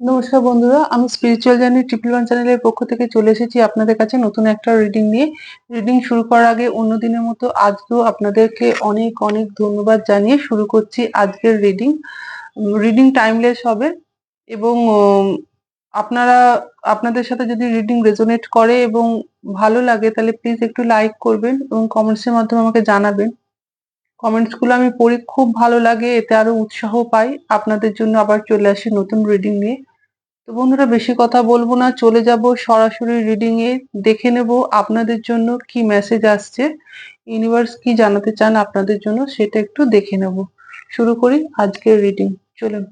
নমস্কার বন্ধুরা, আমি স্পিরিচুয়াল জার্নি ট্রিপল ওয়ান চ্যানেলের পক্ষ থেকে চলে এসেছি আপনাদের কাছে নতুন একটা রিডিং নিয়ে। রিডিং শুরু করার আগে অন্য দিনের মতো আজকেও আপনাদেরকে অনেক অনেক ধন্যবাদ জানিয়ে শুরু করছি আজকের রিডিং রিডিং টাইমলেস হবে এবং আপনারা, আপনাদের সাথে যদি রিডিং রেজোনেট করে এবং ভালো লাগে তাহলে প্লিজ একটু লাইক করবেন এবং কমেন্টসের মাধ্যমে আমাকে জানাবেন। কমেন্টসগুলো আমি পড়ি, খুব ভালো লাগে, এতে আরও উৎসাহ পাই। আপনাদের জন্য আবার চলে আসি নতুন রিডিং নিয়ে। তো বন্ধুরা, বেশি কথা বলব না, চলে যাব সরাসরি রিডিং এ। দেখে নেব আপনাদের জন্য কি মেসেজ আসছে। ইউনিভার্স কি জানাতে চান আপনাদের জন্য, সেটা একটু দেখে নেব। শুরু করি আজকের রিডিং চলুন।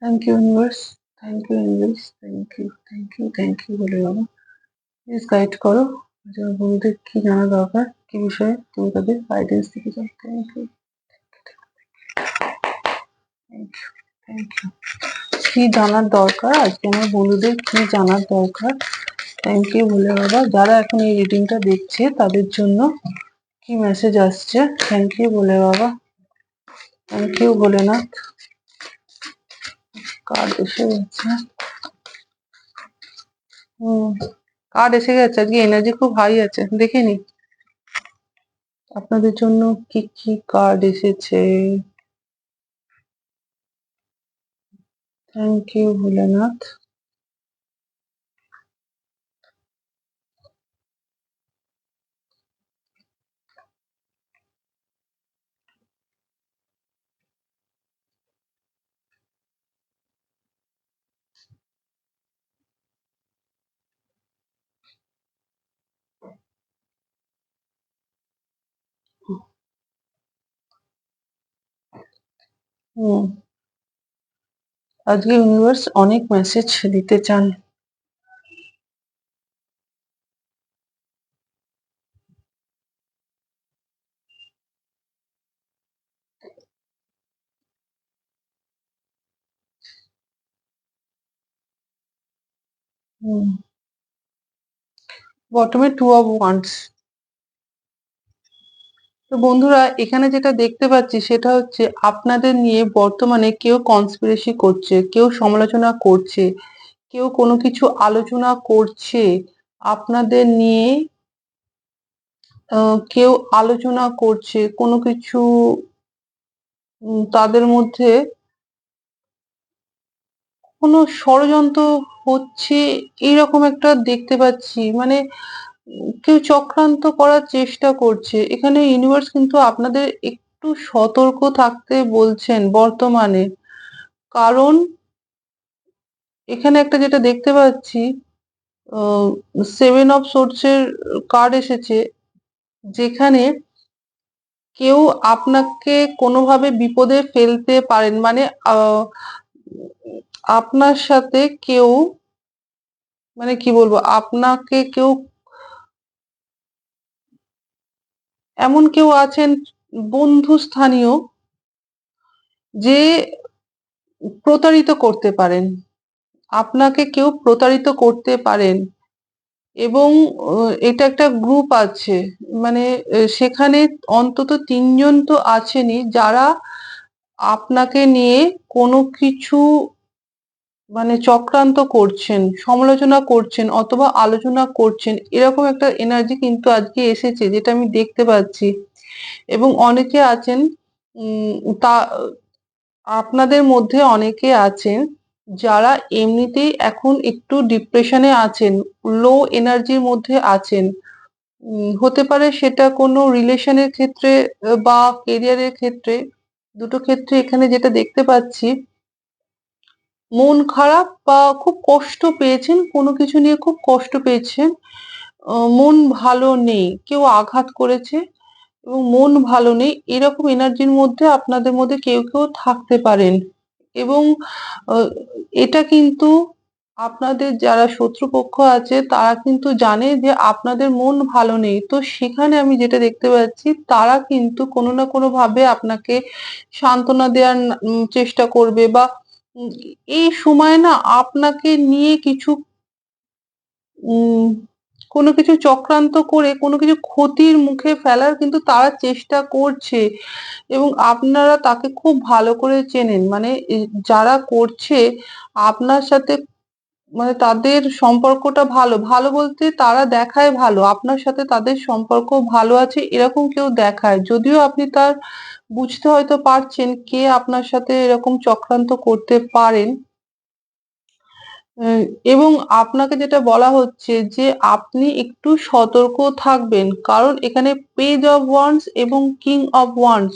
Thank you universe thank you universe thank you thank you thank you বলে বাবা। প্লিজ গাইড করো। বন্ধুদের কি জানা দরকার। কি বিষয়ে? তুমি তাদের গাইডেন্স দিকে যাও। থ্যাংক ইউ কি জানার দরকার? আজকে আমার বন্ধুদের কি জানার দরকার? থ্যাংক ইউ বলে বাবা। যারা এখন এই রিডিংটা দেখছে, তাদের জন্য কি মেসেজ আসছে? থ্যাংক ইউ বলে বাবা। Thank you Bholenath. কার্ড এসে গেছে। হুম। কার্ড এসে গেছে। আজকে এনার্জি খুব হাই আছে। দেখে নি। আপনাদের জন্য কি কি কার্ড এসেছে? Thank you Bholenath. হুম। আজকে ইউনিভার্স অনেক মেসেজ দিতে চান। হুম। বটমে টু অফ ওয়ান্স তো বন্ধুরা, এখানে যেটা দেখতে পাচ্ছি সেটা হচ্ছে আপনাদের নিয়ে বর্তমানে কেউ কনস্পিরেসি করছে, কেউ সমালোচনা করছে, কেউ কোনো কিছু আলোচনা করছে, আপনাদের নিয়ে কেউ আলোচনা করছে, কোনো কিছু তাদের মধ্যে কোনো ষড়যন্ত্র হচ্ছে এইরকম একটা দেখতে পাচ্ছি। মানে কেউ চক্রান্ত করার চেষ্টা করছে। এখানে ইউনিভার্স কিন্তু আপনাদের একটু সতর্ক থাকতে বলছেন বর্তমানে। কারণ এখানে একটা যেটা দেখতে পাচ্ছি সেভেন অফ সোর্সের কার্ড এসেছে, যেখানে কেউ আপনাকে কোনোভাবে বিপদে ফেলতে পারেন। মানে আপনার সাথে কেউ মানে কি বলব, আপনাকে কেউ এমন কেউ আছেন বন্ধু স্থানীয় যে প্রতারিত করতে পারেন। আপনাকে কেউ প্রতারিত করতে পারেন এবং এটা একটা গ্রুপ আছে। মানে সেখানে অন্তত তিনজন তো আছেনই যারা আপনাকে নিয়ে কোনো কিছু মানে চক্রান্ত করছেন, সমালোচনা করছেন অথবা আলোচনা করছেন, এরকম একটা এনার্জি কিন্তু আজকে এসেছে যেটা আমি দেখতে পাচ্ছি। এবং অনেকে আছেন তা, আপনাদের মধ্যে অনেকে আছেন যারা এমনিতেই এখন একটু ডিপ্রেশনে আছেন লো এনার্জির মধ্যে আছেন। হতে পারে সেটা কোনো রিলেশনের ক্ষেত্রে বা কেরিয়ারের ক্ষেত্রে, দুটো ক্ষেত্রে এখানে যেটা দেখতে পাচ্ছি মন খারাপ বা খুব কষ্ট পেয়েছেন, কোনো কিছু নিয়ে খুব কষ্ট পেয়েছেন মন ভালো নেই, কেউ আঘাত করেছে এবং মন ভালো নেই, এরকম এনার্জির মধ্যে আপনাদের মধ্যে কেউ কেউ থাকতে পারেন। এবং এটা কিন্তু আপনাদের যারা শত্রুপক্ষ আছে, তারা কিন্তু জানে যে আপনাদের মন ভালো নেই। তো সেখানে আমি যেটা দেখতে পাচ্ছি, তারা কিন্তু কোনো না কোনো ভাবে আপনাকে সান্ত্বনা দেওয়ার চেষ্টা করবে বা এই সময় না আপনাকে নিয়ে কিছু কোনো কিছু চক্রান্ত করে, কোনো কিছু ক্ষতির মুখে ফেলার কিন্তু তারা চেষ্টা করছে এবং আপনারা তাকে খুব ভালো করে চেনেন। মানে যারা করছে, আপনার সাথে মানে তাদের সম্পর্কটা ভালো। ভালো বলতে তারা দেখায় ভালো। আপনার সাথে তাদের সম্পর্ক ভালো আছে, এরকম কেউ দেখায়। যদিও আপনি তার বুঝতে হয়তো পারছেন কে আপনার সাথে এরকম চক্রান্ত করতে পারেন। এবং আপনাকে যেটা বলা হচ্ছে যে আপনি একটু সতর্ক থাকবেন, কারণ এখানে পেজ অফ ওয়ান্স এবং কিং অফ ওয়ান্স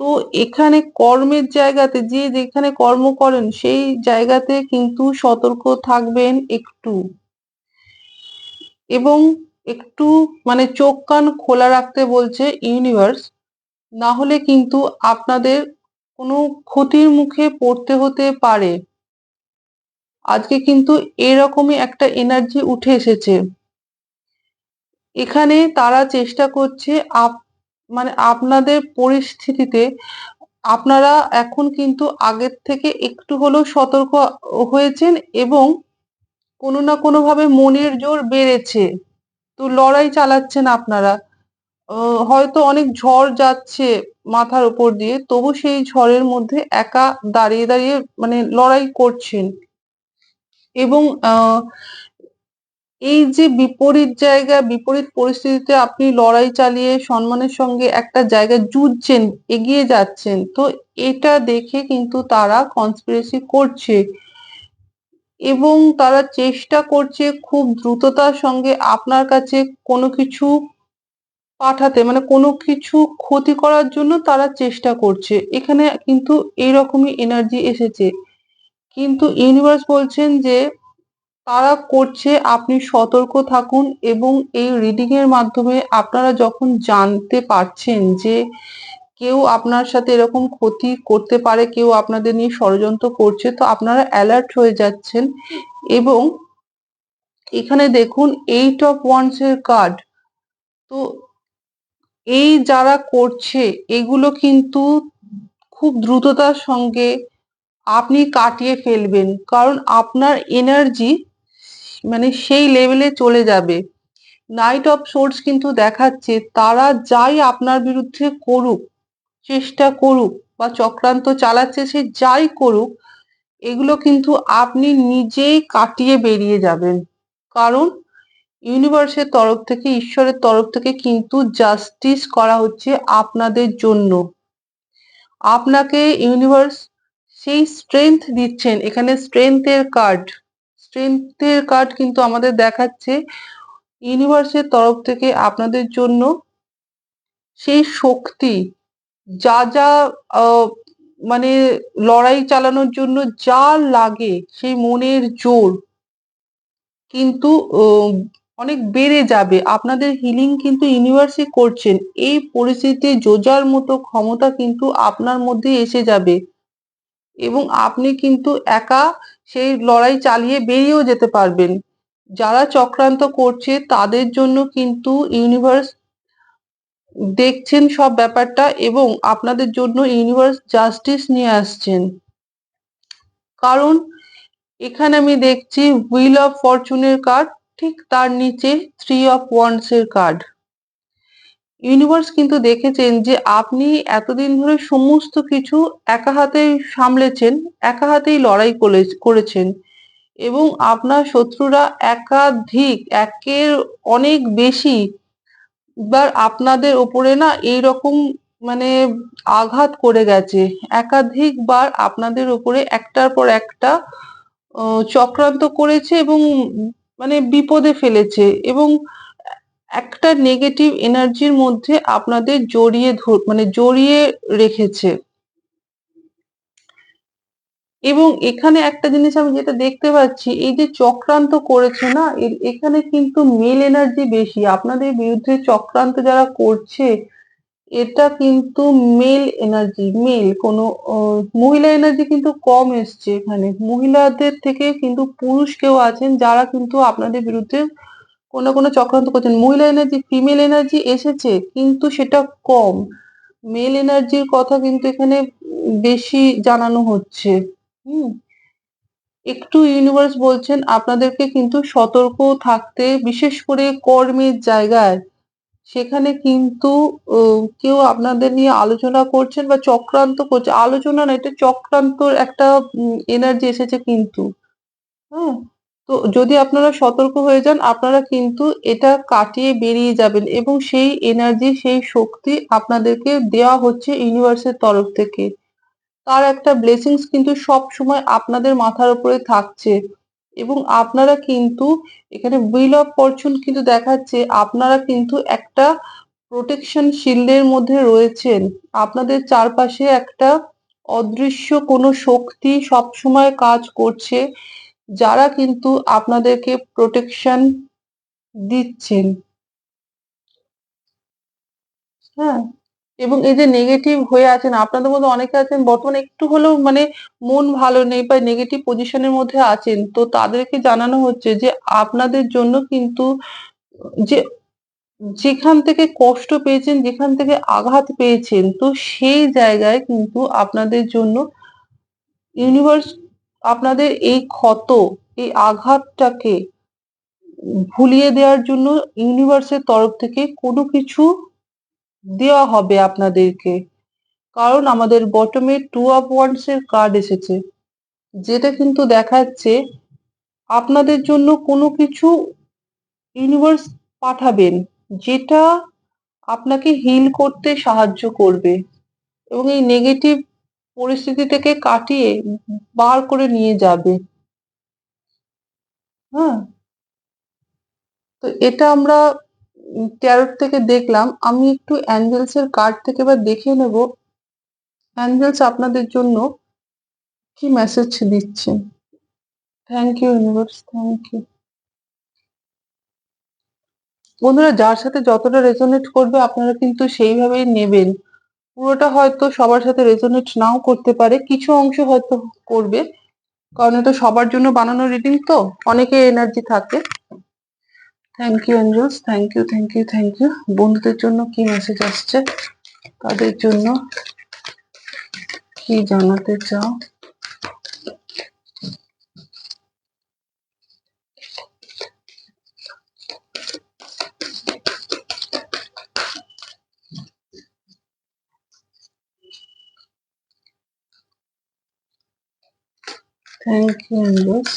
তো এখানে কর্মের জায়গাতে, যে যেখানে কর্ম করেন, সেই জায়গাতে কিন্তু সতর্ক থাকবেন একটু। এবং একটু মানে চোখ কান খোলা রাখতে বলছে ইউনিভার্স। না হলে কিন্তু আপনাদের কোনো ক্ষতির মুখে পড়তে হতে পারে। আজকে কিন্তু এরকমই একটা এনার্জি উঠে এসেছে। এখানে তারা চেষ্টা করছে আপ মানে আপনাদের পরিস্থিতিতে আপনারা এখন কিন্তু আগের থেকে একটু হলেও সতর্ক হয়েছেন এবং কোনো না কোনোভাবে মনের জোর বেড়েছে। তো লড়াই চালাচ্ছেন আপনারা। হয়তো অনেক ঝড় যাচ্ছে মাথার উপর দিয়ে, তবু সেই ঝড়ের মধ্যে একা দাঁড়িয়ে দাঁড়িয়ে মানে লড়াই করছেন। এবং এই যে বিপরীত জায়গা, বিপরীত পরিস্থিতিতে আপনি লড়াই চালিয়ে সম্মানের সঙ্গে একটা জায়গায় যুঝছেন এগিয়ে যাচ্ছেন, তো এটা দেখে কিন্তু তারা কনস্পিরেসি করছে। এবং তারা চেষ্টা করছে খুব দ্রুততার সঙ্গে আপনার কাছে কোনো কিছু পাঠাতে মানে কোনো কিছু ক্ষতি করার জন্য তারা চেষ্টা করছে। এখানে কিন্তু এইরকমই এনার্জি এসেছে। কিন্তু ইউনিভার্স বলছেন যে, তারা করছে, আপনি সতর্ক থাকুন এবং এই রিডিং এর মাধ্যমে আপনারা যখন জানতে পারছেন যে, কেউ আপনার সাথে এরকম ক্ষতি করতে পারে, কেউ আপনাদের নিয়ে ষড়যন্ত্র করছে, তো আপনারা অ্যালার্ট হয়ে যাচ্ছেন এবং এখানে দেখুন এইট অফ ওয়ান্স এর কার্ড তো এই যারা করছে, এগুলো কিন্তু খুব দ্রুততার সঙ্গে আপনি কাটিয়ে ফেলবেন। কারণ আপনার এনার্জি মানে সেই লেভেলে চলে যাবে। নাইট অফ সোর্স কিন্তু দেখাচ্ছে, তারা যাই আপনার বিরুদ্ধে করুক, চেষ্টা করুক বা চক্রান্ত চালাচ্ছে, সে যাই করুক, এগুলো কিন্তু আপনি নিজেই কাটিয়ে বেরিয়ে যাবেন। কারণ ইউনিভার্সের তরফ থেকে, ঈশ্বরের তরফ থেকে কিন্তু জাস্টিস করা হচ্ছে আপনাদের জন্য। আপনাকে ইউনিভার্স সেই স্ট্রেংথ দিচ্ছেন। এখানে স্ট্রেংথের কার্ড স্ট্রেংথের কার্ড কিন্তু আমাদের দেখাচ্ছে ইউনিভার্সের তরফ থেকে আপনাদের জন্য। সেই শক্তি, যা যা মানে লড়াই চালানোর জন্য যা লাগে, সেই মনের জোর কিন্তু অনেক বেড়ে যাবে। আপনাদের হিলিং কিন্তু ইউনিভার্সই করছেন। এই পরিস্থিতিতে যোজার মতো ক্ষমতা কিন্তু আপনার মধ্যে এসে যাবে। এবং আপনি কিন্তু একা সেই লড়াই চালিয়ে বেরিয়েও যেতে পারবেন। যারা চক্রান্ত করছে, তাদের জন্য কিন্তু ইউনিভার্স দেখছেন সব ব্যাপারটা এবং আপনাদের জন্য ইউনিভার্স জাস্টিস নিয়ে আসছেন। কারণ, এখানে আমি দেখছি হুইল অফ ফরচুনের কার্ড ঠিক তার নিচে থ্রি অফ ওয়ান্ডস এর কার্ড ইউনিভার্স কিন্তু দেখেছেন যে আপনি এতদিন ধরে সমস্ত কিছু একা হাতেই সামলেছেন, একা হাতেই লড়াই করেছেন এবং আপনার শত্রুরা একাধিক, একের অনেক বেশি। বার আপনাদের ওপরে না এই রকম মানে আঘাত করে গেছে। একাধিকবার আপনাদের উপরে একটার পর একটা চক্রান্ত করেছে এবং মানে বিপদে ফেলেছে এবং একটা নেগেটিভ এনার্জির মধ্যে আপনাদের জড়িয়ে মানে জড়িয়ে রেখেছে। এবং এখানে একটা জিনিস আমি যেটা দেখতে পাচ্ছি, এই যে চক্রান্ত করেছে না এখানে কিন্তু মেল এনার্জি বেশি। আপনাদের বিরুদ্ধে চক্রান্ত যারা করছে এটা কিন্তু মেল এনার্জি মেল কোনো মহিলা এনার্জি কিন্তু কম এসছে এখানে। মহিলাদের থেকে কিন্তু পুরুষ কেউ আছেন যারা কিন্তু আপনাদের বিরুদ্ধে কোনো কোনো চক্রান্ত করছেন। মহিলা এনার্জি ফিমেল এনার্জি এসেছে, কিন্তু সেটা কম। মেল এনার্জির কথা কিন্তু এখানে বেশি জানানো হচ্ছে। হুম? একটু ইউনিভার্স বলছেন, আপনাদেরকে কিন্তু সতর্ক থাকতে, বিশেষ করে কর্মের জায়গায়। সেখানে কিন্তু কেউ আপনাদের নিয়ে আলোচনা করছেন বা চক্রান্ত করছে। আলোচনা না, এটা চক্রান্তর একটা এনার্জি এসেছে কিন্তু। হ্যাঁ? তো যদি আপনারা সতর্ক হয়ে যান, আপনারা কিন্তু এটা কাটিয়ে বেরিয়ে যাবেন এবং সেই এনার্জি সেই শক্তি আপনাদেরকে দেওয়া হচ্ছে ইউনিভার্সের তরফ থেকে। তার একটা ব্লেসিংস কিন্তু সব সময় আপনাদের মাথার উপরে থাকছে। এবং আপনারা কিন্তু এখানে উইল অফ ফরচুন কিন্তু দেখাচ্ছে, আপনারা কিন্তু একটা প্রোটেকশন শিল্ডের মধ্যে রয়েছেন। আপনাদের চারপাশে একটা অদৃশ্য কোনো শক্তি সবসময় কাজ করছে, যারা কিন্তু আপনাদেরকে প্রোটেকশন দিচ্ছেন। হ্যাঁ? এবং এই যে নেগেটিভ হয়ে আছেন, আপনাদের মধ্যে অনেকে আছেন, বর্তমানে একটু হলেও মানে মন ভালো নেই বা নেগেটিভ পজিশনের মধ্যে আছেন, তো তাদেরকে জানানো হচ্ছে যে আপনাদের জন্য কিন্তু যে যেখান থেকে কষ্ট পেয়েছেন, যেখান থেকে আঘাত পেয়েছেন, তো সেই জায়গায় কিন্তু আপনাদের জন্য ইউনিভার্স আপনাদের এই ক্ষত, এই আঘাতটাকে ভুলিয়ে দেওয়ার জন্য ইউনিভার্সের তরফ থেকে কোনো কিছু দেওয়া হবে আপনাদেরকে। কারণ আমাদের বটমে টু অফ ওয়ান্ডস এর কার্ড এসেছে। যেটা কিন্তু দেখাচ্ছে আপনাদের জন্য কোনো কিছু ইউনিভার্স পাঠাবেন, যেটা আপনাকে হিল করতে সাহায্য করবে এবং এই নেগেটিভ পরিস্থিতি থেকে কাটিয়ে বার করে নিয়ে যাবে। হ্যাঁ? তো এটা আমরা ট্যারোট থেকে দেখলাম, আমি একটু অ্যাঞ্জেলস এর কার্ড থেকে এবার দেখে নেব। অ্যাঞ্জেলস আপনাদের জন্য কি মেসেজ দিচ্ছে? Thank you universe thank you বন্ধুরা, যার সাথে যতটা রেজোনেট করবে, আপনারা কিন্তু সেইভাবেই নেবেন। পুরোটা হয়তো সবার সাথে রেজোনেট নাও করতে পারে, কিছু অংশ হয়তো করবে, কারণ এটা সবার জন্য বানানো রিডিং তো অনেকে এনার্জি থাকে। Thank you angels thank you thank you thank you বন্ধুদের জন্য কি মেসেজ আসছে? তাদের জন্য কি জানাতে চাও? থ্যাংক ইউ অ্যাঞ্জেলস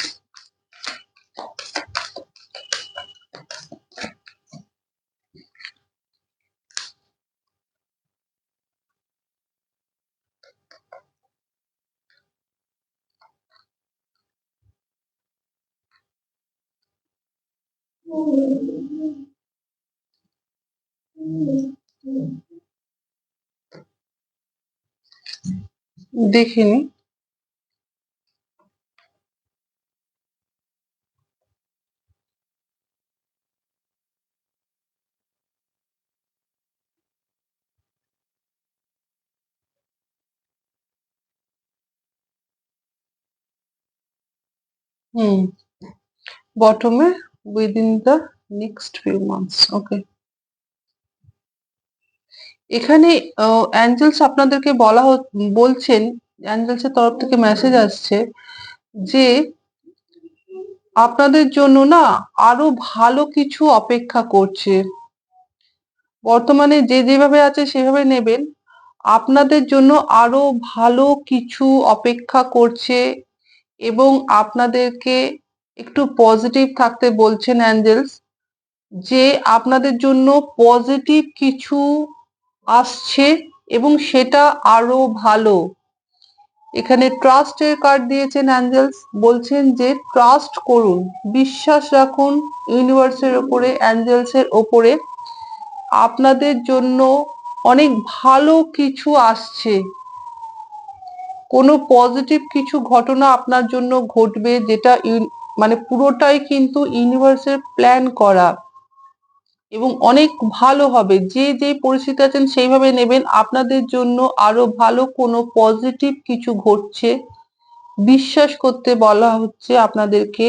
দেখিনি। হুম। বটমে within the next few months okay এখানে অ্যাঞ্জেলস আপনাদেরকে বলা বলছেন অ্যাঞ্জেলস এর তরফ থেকে মেসেজ আসছে যে আপনাদের জন্য না আরও ভালো কিছু অপেক্ষা করছে। বর্তমানে যে যেভাবে আছে সেভাবে নেবেন। আপনাদের জন্য আরও ভালো কিছু অপেক্ষা করছে এবং আপনাদেরকে একটু পজিটিভ থাকতে বলছেন অ্যাঞ্জেলস, যে আপনাদের জন্য পজিটিভ কিছু আসছে এবং সেটা আরও ভালো। এখানে ট্রাস্টের কার্ড দিয়েছেন অ্যাঞ্জেলস, বলছেন যে ট্রাস্ট করুন, বিশ্বাস রাখুন ইউনিভার্সের ওপরে অ্যাঞ্জেলসের ওপরে। আপনাদের জন্য অনেক ভালো কিছু আসছে। কোনো পজিটিভ কিছু ঘটনা আপনার জন্য ঘটবে যেটা মানে পুরোটাই কিন্তু ইউনিভার্সের প্ল্যান করা। এবং অনেক ভালো হবে। যে যে পরিস্থিতি আছেন সেইভাবে নেবেন। আপনাদের জন্য আরও ভালো কোনো পজিটিভ কিছু ঘটছে বিশ্বাস করতে বলা হচ্ছে আপনাদেরকে।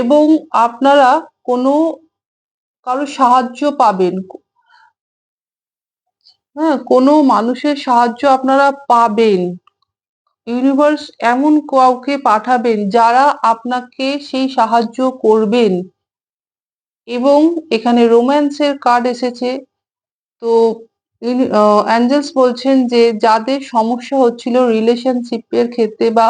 এবং আপনারা কোনো কারও সাহায্য পাবেন। হ্যাঁ কোনো মানুষের সাহায্য আপনারা পাবেন। ইউনিভার্স এমন কাউকে পাঠাবেন যারা আপনাকে সেই সাহায্য করবেন। এবং এখানে রোম্যান্সের কার্ড এসেছে। তো অ্যাঞ্জেলস বলছেন যে যাদের সমস্যা হচ্ছিল রিলেশনশিপের ক্ষেত্রে বা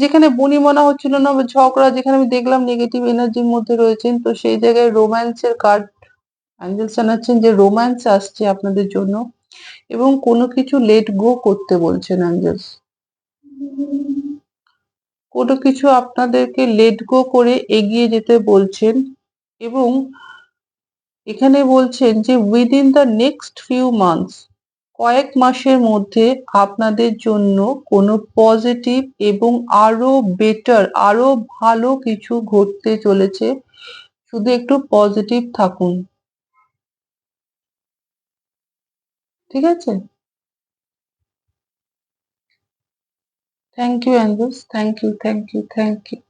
যেখানে বনিমনা হচ্ছিল না বা ঝগড়া যেখানে আমি দেখলাম নেগেটিভ এনার্জির মধ্যে রয়েছেন তো সেই জায়গায় রোম্যান্সের কার্ড অ্যাঞ্জেলস জানাচ্ছেন যে রোম্যান্স আসছে আপনাদের জন্য। এবং কোনো কিছু লেট গো করতে বলছেন অ্যাঞ্জেলস কোনো কিছু আপনাদেরকে লেট গো করে এগিয়ে যেতে বলছেন এবং এখানে বলছেন যে within the next few months কয়েক মাসের মধ্যে আপনাদের জন্য কোনো পজিটিভ এবং আরও বেটার আরও ভালো কিছু ঘটতে চলেছে। শুধু একটু পজিটিভ থাকুন। ঠিক আছে? Thank you angels thank you thank you thank you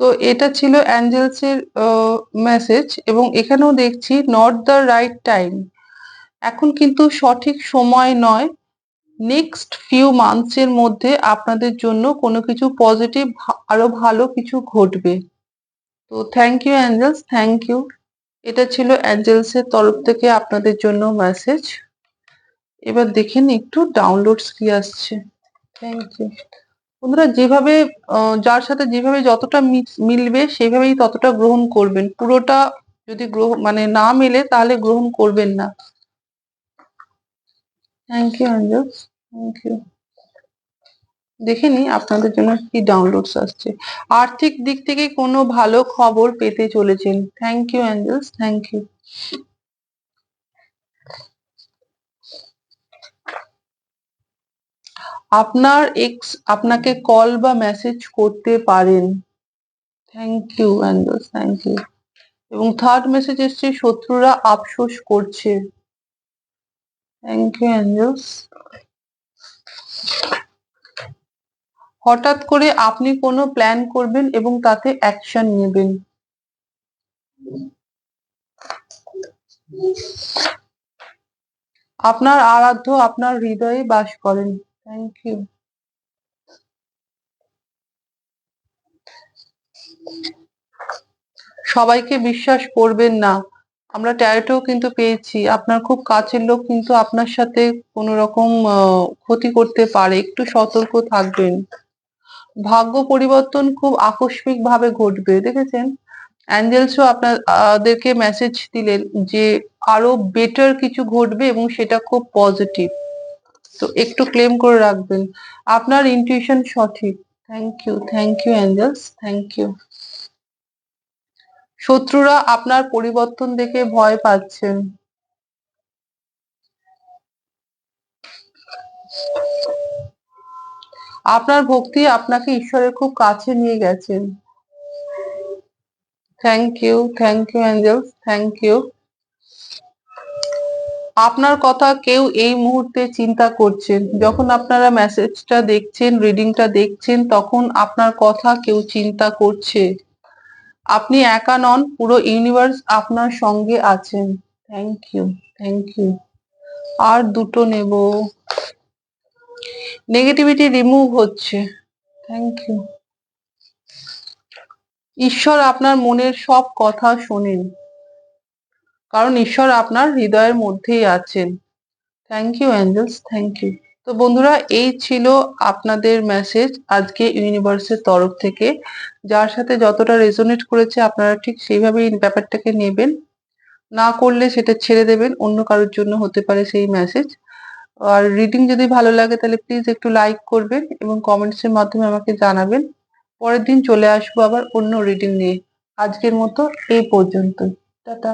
তো এটা ছিল অ্যাঞ্জেলস এর মেসেজ এবং এখানেও দেখছি নট দ্য রাইট টাইম এখন কিন্তু সঠিক সময় নয়। নেক্সট ফিউ মান্থস এর মধ্যে আপনাদের জন্য কোনো কিছু পজিটিভ আরও ভালো কিছু ঘটবে। তো thank you angels thank you এটা ছিল অ্যাঞ্জেলস এর তরফ থেকে আপনাদের জন্য মেসেজ এবার দেখেন একটু ডাউনলোডস কি আসছে। থ্যাংক ইউ বন্ধুরা, যেভাবে যার সাথে যেভাবে যতটা মিলবে সেভাবেই ততটা গ্রহণ করবেন। পুরোটা যদি গ্রহণ মানে না মেলে তাহলে গ্রহণ করবেন না। Thank you angels thank you দেখে নি আপনাদের জন্য কি ডাউনলোডস আসছে। আর্থিক দিক থেকে কোনো ভালো খবর পেতে চলেছেন। Thank you angels thank you আপনার এক্স আপনাকে কল বা মেসেজ করতে পারেন। Thank you angels thank you এবং থার্ড মেসেজ এসছে, শত্রুরা আফসোস করছে। থ্যাংক ইউ অ্যাঞ্জেলস হঠাৎ করে আপনি কোনো প্ল্যান করবেন এবং তাতে অ্যাকশন নেবেন? আপনার আরাধ্য আপনার হৃদয়ে বাস করেন। থ্যাংক ইউ সবাইকে বিশ্বাস করবেন না। আমরা ট্যারেটেও কিন্তু পেয়েছি। আপনার খুব কাছের লোক কিন্তু আপনার সাথে কোনো রকম ক্ষতি করতে পারে। একটু সতর্ক থাকবেন। ভাগ্য পরিবর্তন খুব আকস্মিক ভাবে ঘটবে, দেখেছেন? অ্যাঞ্জেলসও আপনাদেরকে মেসেজ দিলেন যে আরও বেটার কিছু ঘটবে এবং সেটা খুব পজিটিভ তো একটু ক্লেম করে রাখবেন। আপনার ইনটিউশন সঠিক। Thank you thank you angels thank you শত্রুরা আপনার পরিবর্তন দেখে ভয় পাচ্ছেন। আপনার ভক্তি আপনাকে ঈশ্বরের খুব কাছে নিয়ে গেছেন। Thank you thank you angels thank you আপনার কথা কেউ এই মুহূর্তে চিন্তা করছেন। যখন আপনারা মেসেজটা দেখছেন রিডিংটা দেখছেন, তখন আপনার কথা কেউ চিন্তা করছে। আপনি একা নন, পুরো ইউনিভার্স আপনার সঙ্গে আছেন। থ্যাংক ইউ থ্যাংক ইউ আর দুটো নেব। নেগেটিভিটি রিমুভ হচ্ছে। থ্যাংক ইউ ঈশ্বর আপনার মনের সব কথা শোনেন। কারণ ঈশ্বর আপনার হৃদয়ের মধ্যেই আছেন। Thank you angels thank you তো বন্ধুরা, এই ছিল আপনাদের মেসেজ আজকে ইউনিভার্সের তরফ থেকে। যার সাথে যতটা রেজোনেট করেছে আপনারা ঠিক সেইভাবেই ব্যাপারটাকে নেবেন। না করলে সেটা ছেড়ে দেবেন, অন্য কারোর জন্য হতে পারে সেই মেসেজ আর রিডিং যদি ভালো লাগে তাহলে প্লিজ একটু লাইক করবেন এবং কমেন্টসের মাধ্যমে আমাকে জানাবেন। পরের দিন চলে আসব আবার অন্য রিডিং নিয়ে। আজকের মতো এই পর্যন্ত টাটা।